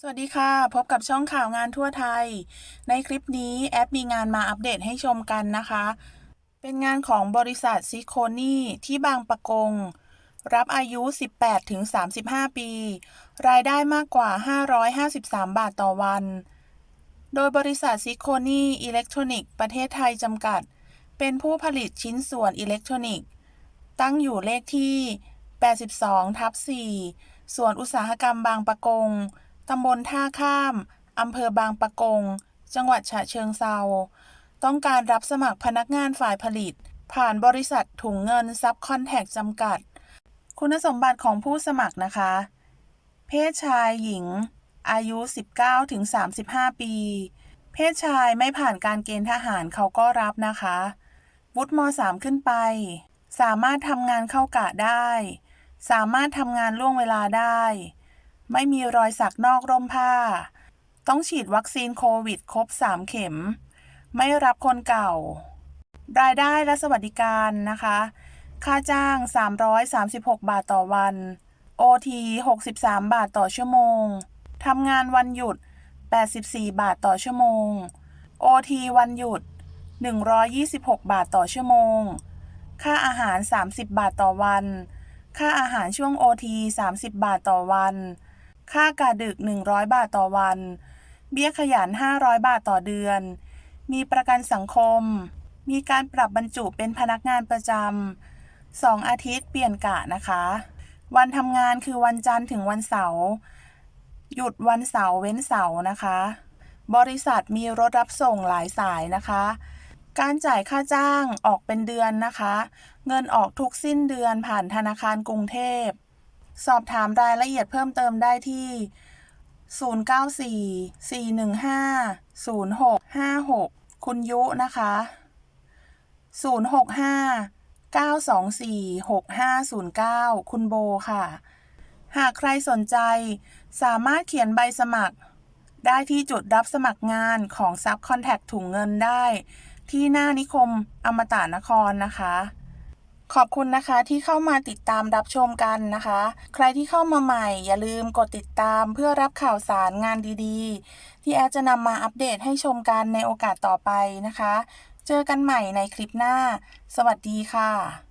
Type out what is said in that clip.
สวัสดีค่ะ พบกับช่องข่าวงานทั่วไทย ในคลิปนี้แอปมีงานมาอัปเดตให้ชมกันนะคะ เป็นงานของบริษัทซิโคนี่ที่บางปะกง รับอายุ 18-35 ปี รายได้มากกว่า 553 บาทต่อวัน โดยบริษัทซิโคนี่อิเล็กทรอนิกส์ประเทศไทยจำกัด เป็นผู้ผลิตชิ้นส่วนอิเล็กทรอนิกส์ ตั้งอยู่เลขที่ 82 ทับ 4 ส่วนอุตสาหกรรมบางปะกง ตำบลท่าข้าม อำเภอบางปะกง จังหวัดฉะเชิงเซา ต้องการรับสมัครพนักงานฝ่ายผลิต ผ่านบริษัทถุงเงินซับคอนแทคจำกัด คุณสมบัติของผู้สมัครนะคะ เพศชายหญิง อายุ 19-35 ปี เพศชายไม่ผ่านการเกณฑ์ทหารเขาก็รับนะคะ วุฒิม .3 ขึ้นไป สามารถทำงานเข้ากะได้ สามารถทำงานล่วงเวลาได้ ไม่มีรอยสักนอกร่มผ้า ต้องฉีดวัคซีนโควิด ครบ 3 เข็ม ไม่รับคนเก่า รายได้และสวัสดิการนะคะ ค่าจ้าง 336 บาทต่อวัน OT 63 บาทต่อชั่วโมง ทำงานวันหยุด 84 บาทต่อชั่วโมง OT วันหยุด 126 บาทต่อชั่วโมง ค่าอาหาร 30 บาทต่อวัน ค่าอาหารช่วง OT 30 บาทต่อวัน ค่ากาดึก 100 บาทต่อวัน เบี้ยขยัน 500 บาทต่อเดือน มีประกันสังคม มีการปรับบรรจุเป็นพนักงานประจำสองอาทิตย์เปลี่ยนกะนะคะ วันทำงานคือวันจันทร์ถึงวันเสาร์ หยุดวันเสาร์เว้นเสาร์นะคะ บริษัทมีรถรับส่งหลายสายนะคะ การจ่ายค่าจ้างออกเป็นเดือนนะคะ เงินออกทุกสิ้นเดือนผ่านธนาคารกรุงเทพ สอบถามรายละเอียดเพิ่มเติมได้ที่ 094 415 0656 คุณยุนะคะ 065 924 6509 คุณโบค่ะ หากใครสนใจ สามารถเขียนใบสมัคร ได้ที่จุดรับสมัครงานของซับคอนแทคถุงเงินได้ ที่หน้านิคมอมตะนครนะคะ ขอบคุณนะคะที่เข้ามาติดตามรับชมกันนะคะ ใครที่เข้ามาใหม่ อย่าลืมกดติดตามเพื่อรับข่าวสารงานดีๆ ที่แอดจะนำมาอัปเดตให้ชมกันในโอกาสต่อไปนะคะ เจอกันใหม่ในคลิปหน้า สวัสดีค่ะ